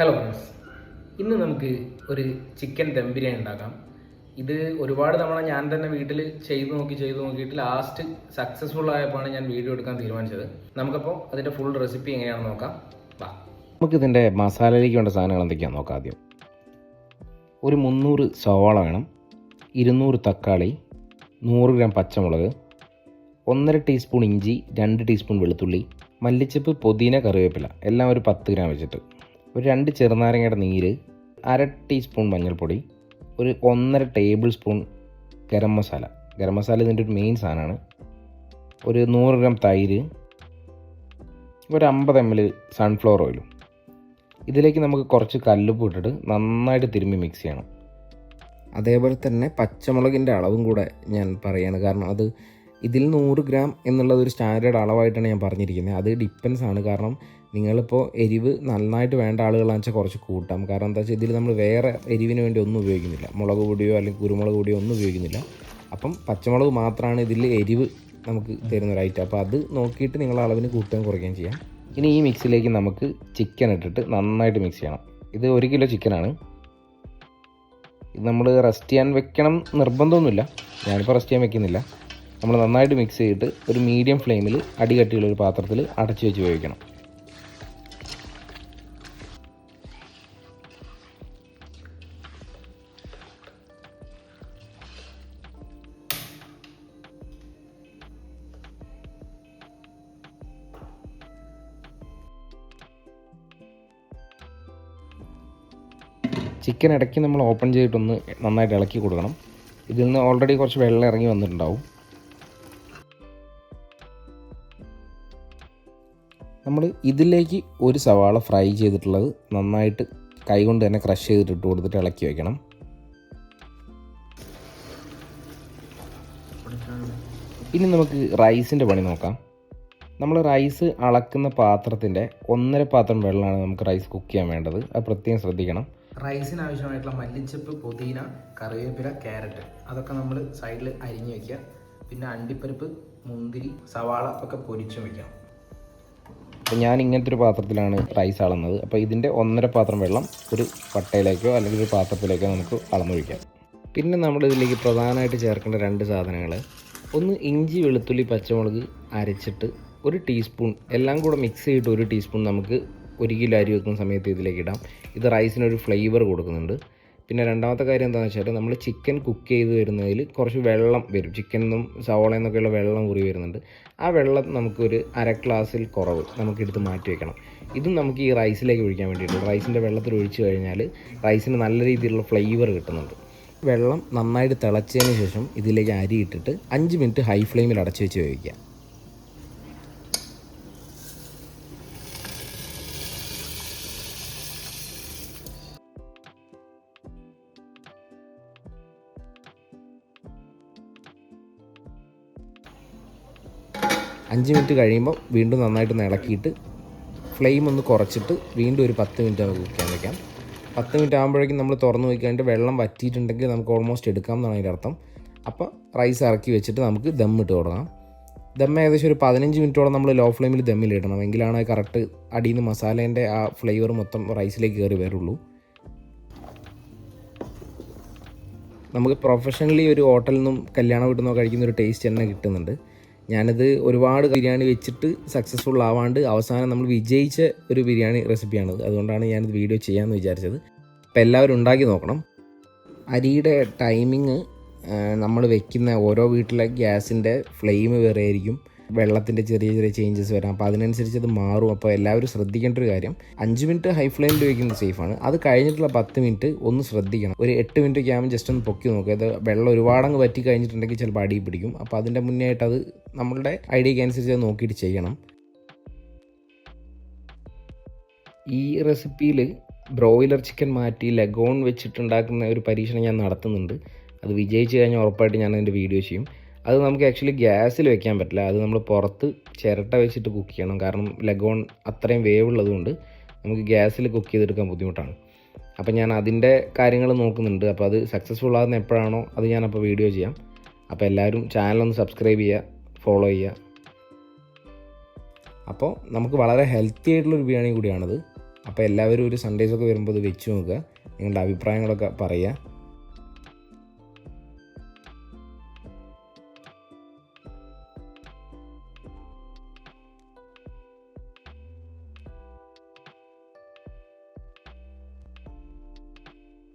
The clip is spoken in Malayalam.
ഹലോ ഫ്രണ്ട്സ് ഇന്ന് നമുക്ക് ഒരു ചിക്കൻ ദം ബിരിയാണി ഉണ്ടാക്കാം. ഇത് ഒരുപാട് തവണ ഞാൻ തന്നെ വീട്ടിൽ ചെയ്തു നോക്കി ചെയ്തു നോക്കിയിട്ട് ലാസ്റ്റ് സക്സസ്ഫുൾ ആയപ്പോഴാണ് ഞാൻ വീഡിയോ എടുക്കാൻ തീരുമാനിച്ചത്. നമുക്കപ്പോൾ അതിന്റെ ഫുൾ റെസിപ്പി എങ്ങനെയാണെന്ന് നോക്കാം. വാ. നമുക്കിതിന്റെ മസാലയിലേക്ക് വേണ്ട സാധനങ്ങൾ എന്തൊക്കെയാണെന്ന് നോക്കാം ആദ്യം. ഒരു മുന്നൂറ് സവാള വേണം. ഇരുന്നൂറ് തക്കാളി നൂറ് ഗ്രാം പച്ചമുളക് ഒന്നര ടീസ്പൂൺ ഇഞ്ചി രണ്ട് ടീസ്പൂൺ വെളുത്തുള്ളി മല്ലിച്ചപ്പ് പുതിന കറിവേപ്പില. എല്ലാം ഒരു പത്ത് ഗ്രാം വെച്ചിട്ട്. ഒരു രണ്ട് ചെറുനാരങ്ങയുടെ നീര് അര ടീസ്പൂൺ മഞ്ഞൾപ്പൊടി ഒരു ഒന്നര ടേബിൾ സ്പൂൺ ഗരം മസാല. ഗരം മസാല ഇതിന്റെ ഒരു മെയിൻ സാധനമാണ്. ഒരു നൂറ് ഗ്രാം തൈര് ഒരു അമ്പത് എം എൽ സൺഫ്ലവർ ഓയിലും ഇതിലേക്ക് നമുക്ക് കുറച്ച് കല്ലുപ്പ് ഇട്ടിട്ട് നന്നായിട്ട് തിരുമ്മി മിക്സ് ചെയ്യണം. അതേപോലെ തന്നെ പച്ചമുളകിന്റെ അളവും കൂടെ ഞാൻ പറയാണ്. കാരണം അത് ഇതിൽ നൂറ് ഗ്രാം എന്നുള്ളത് ഒരു സ്റ്റാൻഡേർഡ് അളവായിട്ടാണ് ഞാൻ പറഞ്ഞിരിക്കുന്നത്. അത് ഡിപ്പെൻസ് ആണ്. കാരണം നിങ്ങളിപ്പോൾ എരിവ് നന്നായിട്ട് വേണ്ട ആളുകളാണെന്ന് വെച്ചാൽ കുറച്ച് കൂട്ടാം. കാരണം എന്താ വെച്ചാൽ ഇതിൽ നമ്മൾ വേറെ എരിവിന് വേണ്ടി ഒന്നും ഉപയോഗിക്കുന്നില്ല. മുളക് പൊടിയോ അല്ലെങ്കിൽ കുരുമുളക് പൊടിയോ ഒന്നും ഉപയോഗിക്കുന്നില്ല. അപ്പം പച്ചമുളക് മാത്രമാണ് ഇതിൽ എരിവ് നമുക്ക് തരുന്ന ഒരു ഐറ്റം അപ്പോൾ അത് നോക്കിയിട്ട് നിങ്ങൾ അളവിന് കൂട്ടുകയും കുറയ്ക്കുകയും ചെയ്യാം. ഇനി ഈ മിക്സിലേക്ക് നമുക്ക് ചിക്കൻ ഇട്ടിട്ട് നന്നായിട്ട് മിക്സ് ചെയ്യണം. ഇത് ഒരു കിലോ ചിക്കനാണ് ഇത് നമ്മൾ റെസ്റ്റ് ചെയ്യാൻ വെക്കണം നിർബന്ധമൊന്നുമില്ല. ഞാനിപ്പോൾ റെസ്റ്റ് ചെയ്യാൻ വെക്കുന്നില്ല. നമ്മൾ നന്നായിട്ട് മിക്സ് ചെയ്തിട്ട് ഒരു മീഡിയം ഫ്ലെയിമിൽ അടികട്ടിയുള്ള ഒരു പാത്രത്തിൽ അടച്ചു വെച്ച് വേവിക്കണം. ചിക്കൻ ഇടയ്ക്ക് നമ്മൾ ഓപ്പൺ ചെയ്തിട്ടൊന്ന് നന്നായിട്ട് ഇളക്കി കൊടുക്കണം. ഇതിൽ നിന്ന് ഓൾറെഡി കുറച്ച് വെള്ളം ഇറങ്ങി വന്നിട്ടുണ്ടാവും. നമ്മൾ ഇതിലേക്ക് ഒരു സവാള ഫ്രൈ ചെയ്തിട്ടുള്ളത് നന്നായിട്ട് കൈകൊണ്ട് തന്നെ ക്രഷ് ചെയ്തിട്ട് ഇട്ട് കൊടുത്തിട്ട് ഇളക്കി വയ്ക്കണം ഇനി നമുക്ക് റൈസിന്റെ പണി നോക്കാം. നമ്മൾ റൈസ് അളക്കുന്ന പാത്രത്തിന്റെ ഒന്നര പാത്രം വെള്ളമാണ് നമുക്ക് റൈസ് കുക്ക് ചെയ്യാൻ വേണ്ടത്. അത് പ്രത്യേകം ശ്രദ്ധിക്കണം. റൈസിന് ആവശ്യമായിട്ടുള്ള മല്ലിച്ചപ്പ് പുതിന കറിവേപ്പില ക്യാരറ്റ് അതൊക്കെ നമ്മൾ സൈഡിൽ അരിഞ്ഞ് വയ്ക്കുക പിന്നെ അണ്ടിപ്പരിപ്പ് മുന്തിരി സവാള ഒക്കെ പൊരിച്ചും വയ്ക്കാം അപ്പോൾ ഞാൻ ഇങ്ങനത്തെ ഒരു പാത്രത്തിലാണ് റൈസ് അളന്നത്. അപ്പോൾ ഇതിന്റെ ഒന്നര പാത്രം വെള്ളം ഒരു പട്ടയിലേക്കോ അല്ലെങ്കിൽ ഒരു പാത്രത്തിലേക്കോ നമുക്ക് അളന്നൊഴിക്കാം. പിന്നെ നമ്മൾ ഇതിലേക്ക് പ്രധാനമായിട്ട് ചേർക്കേണ്ട രണ്ട് സാധനങ്ങൾ ഒന്ന് ഇഞ്ചി വെളുത്തുള്ളി പച്ചമുളക് അരച്ചിട്ട് ഒരു ടീസ്പൂൺ എല്ലാം കൂടെ മിക്സ് ചെയ്തിട്ട് ഒരു ടീസ്പൂൺ നമുക്ക് ഒരു കിലോ അരി വെക്കുന്ന സമയത്ത് ഇതിലേക്ക് ഇടാം. ഇത് റൈസിനൊരു ഫ്ലേവർ കൊടുക്കുന്നുണ്ട്. പിന്നെ രണ്ടാമത്തെ കാര്യം എന്താണെന്ന് വെച്ചാൽ നമ്മൾ ചിക്കൻ കുക്ക് ചെയ്ത് വരുന്നതിൽ കുറച്ച് വെള്ളം വരും. ചിക്കനെന്നും നിന്നും സവോളയിൽ നിന്നൊക്കെയുള്ള വെള്ളം കുറി വരുന്നുണ്ട്. ആ വെള്ളം നമുക്കൊരു അര ഗ്ലാസ്സിൽ കുറവ് നമുക്കെടുത്ത് മാറ്റി വെക്കണം. ഇതും നമുക്ക് ഈ റൈസിലേക്ക് ഒഴിക്കാൻ വേണ്ടിയിട്ട് റൈസിന്റെ വെള്ളത്തിൽ ഒഴിച്ച് കഴിഞ്ഞാൽ റൈസിന് നല്ല രീതിയിലുള്ള ഫ്ലേവർ കിട്ടുന്നുണ്ട്. വെള്ളം നന്നായിട്ട് തിളച്ചതിന് ശേഷം ഇതിലേക്ക് അരി ഇട്ടിട്ട് അഞ്ച് മിനിറ്റ് ഹൈ ഫ്ലെയിമിൽ അടച്ചു വെച്ച് വേവിക്കുക. അഞ്ച് മിനിറ്റ് കഴിയുമ്പോൾ വീണ്ടും നന്നായിട്ടൊന്ന് ഇളക്കിയിട്ട് ഫ്ലെയിം ഒന്ന് കുറച്ചിട്ട് വീണ്ടും ഒരു പത്ത് മിനിറ്റ് നമുക്ക് കുക്ക് ചെയ്യാൻ വെക്കാം. പത്ത് മിനിറ്റ് ആകുമ്പോഴേക്കും നമ്മൾ തുറന്ന് വയ്ക്കാണ്ട് വെള്ളം വറ്റിയിട്ടുണ്ടെങ്കിൽ നമുക്ക് ഓൾമോസ്റ്റ് എടുക്കാം എന്നാണ് അതിന്റെ അർത്ഥം. അപ്പോൾ റൈസ് ഇറക്കി വെച്ചിട്ട് നമുക്ക് ദം ഇട്ട് തുടങ്ങാം. ദം ഏകദേശം ഒരു പതിനഞ്ച് മിനിറ്റോളം നമ്മൾ ലോ ഫ്ലെയിമിൽ ദമ്മിൽ ഇടണം. എങ്കിലാണ് കറക്റ്റ് അടിയിൽ നിന്ന് മസാലേന്റെ ആ ഫ്ലേവർ മൊത്തം റൈസിലേക്ക് കയറി വരുള്ളൂ. നമുക്ക് പ്രൊഫഷണലി ഒരു ഹോട്ടലിൽ നിന്നും കല്യാണ വീട്ടിൽ നിന്നോ കഴിക്കുന്ന ഒരു ടേസ്റ്റ് തന്നെ കിട്ടുന്നുണ്ട്. ഞാനിത് ഒരുപാട് ബിരിയാണി വെച്ചിട്ട് സക്സസ്ഫുൾ ആവാണ്ട് അവസാനം നമ്മൾ വിജയിച്ച ഒരു ബിരിയാണി റെസിപ്പിയാണത് അതുകൊണ്ടാണ് ഞാനിത് വീഡിയോ ചെയ്യാമെന്ന് വിചാരിച്ചത്. അപ്പോൾ എല്ലാവരും ഉണ്ടാക്കി നോക്കണം. അരിയുടെ ടൈമിങ് നമ്മൾ വെക്കുന്ന ഓരോ വീട്ടിലെ ഗ്യാസിന്റെ ഫ്ലെയിം വേറെ ആയിരിക്കും. വെള്ളത്തിന്റെ ചെറിയ ചെറിയ ചേഞ്ചസ് വരാം. അപ്പോൾ അതിനനുസരിച്ച് അത് മാറും. അപ്പോൾ എല്ലാവരും ശ്രദ്ധിക്കേണ്ട ഒരു കാര്യം അഞ്ച് മിനിറ്റ് ഹൈ ഫ്ലെയിമിൽ വയ്ക്കുന്നത് സേഫാണ് അത് കഴിഞ്ഞിട്ടുള്ള പത്ത് മിനിറ്റ് ഒന്ന് ശ്രദ്ധിക്കണം. ഒരു എട്ട് മിനിറ്റ് ആകുമ്പോൾ ജസ്റ്റ് ഒന്ന് പൊക്കി നോക്കുക. അത് വെള്ളം ഒരുപാടങ്ങ് പറ്റി കഴിഞ്ഞിട്ടുണ്ടെങ്കിൽ ചിലപ്പോൾ അടി പിടിക്കും. അപ്പോൾ അതിന്റെ മുന്നേ ആയിട്ട് അത് നമ്മളുടെ ഐഡിയയ്ക്ക് അനുസരിച്ച് അത് നോക്കിയിട്ട് ചെയ്യണം. ഈ റെസിപ്പിയിൽ ബ്രോയിലർ ചിക്കൻ മാറ്റി ലഗോൺ വെച്ചിട്ടുണ്ടാക്കുന്ന ഒരു പരീക്ഷണം ഞാൻ നടത്തുന്നുണ്ട്. അത് വിജയിച്ച് കഴിഞ്ഞാൽ ഉറപ്പായിട്ട് ഞാൻ അതിന്റെ വീഡിയോ ചെയ്യും. അത് നമുക്ക് ആക്ച്വലി ഗ്യാസിൽ വെക്കാൻ പറ്റില്ല. അത് നമ്മൾ പുറത്ത് ചിരട്ട വെച്ചിട്ട് കുക്ക് ചെയ്യണം. കാരണം ലഗോൺ അത്രയും വേവ് ഉള്ളതുകൊണ്ട് നമുക്ക് ഗ്യാസിൽ കുക്ക് ചെയ്തെടുക്കാൻ ബുദ്ധിമുട്ടാണ്. അപ്പോൾ ഞാൻ അതിന്റെ കാര്യങ്ങൾ നോക്കുന്നുണ്ട്. അപ്പോൾ അത് സക്സസ്ഫുൾ ആകുന്ന എപ്പോഴാണോ അത് ഞാനപ്പോൾ വീഡിയോ ചെയ്യാം. അപ്പോൾ എല്ലാവരും ചാനലൊന്ന് സബ്സ്ക്രൈബ് ചെയ്യുക ഫോളോ ചെയ്യുക. അപ്പോൾ നമുക്ക് വളരെ ഹെൽത്തി ആയിട്ടുള്ളൊരു ബിരിയാണി കൂടിയാണത്. അപ്പോൾ എല്ലാവരും ഒരു സൺഡേസൊക്കെ വരുമ്പോൾ ഇത് വെച്ച് നോക്കുക. നിങ്ങളുടെ അഭിപ്രായങ്ങളൊക്കെ പറയുക.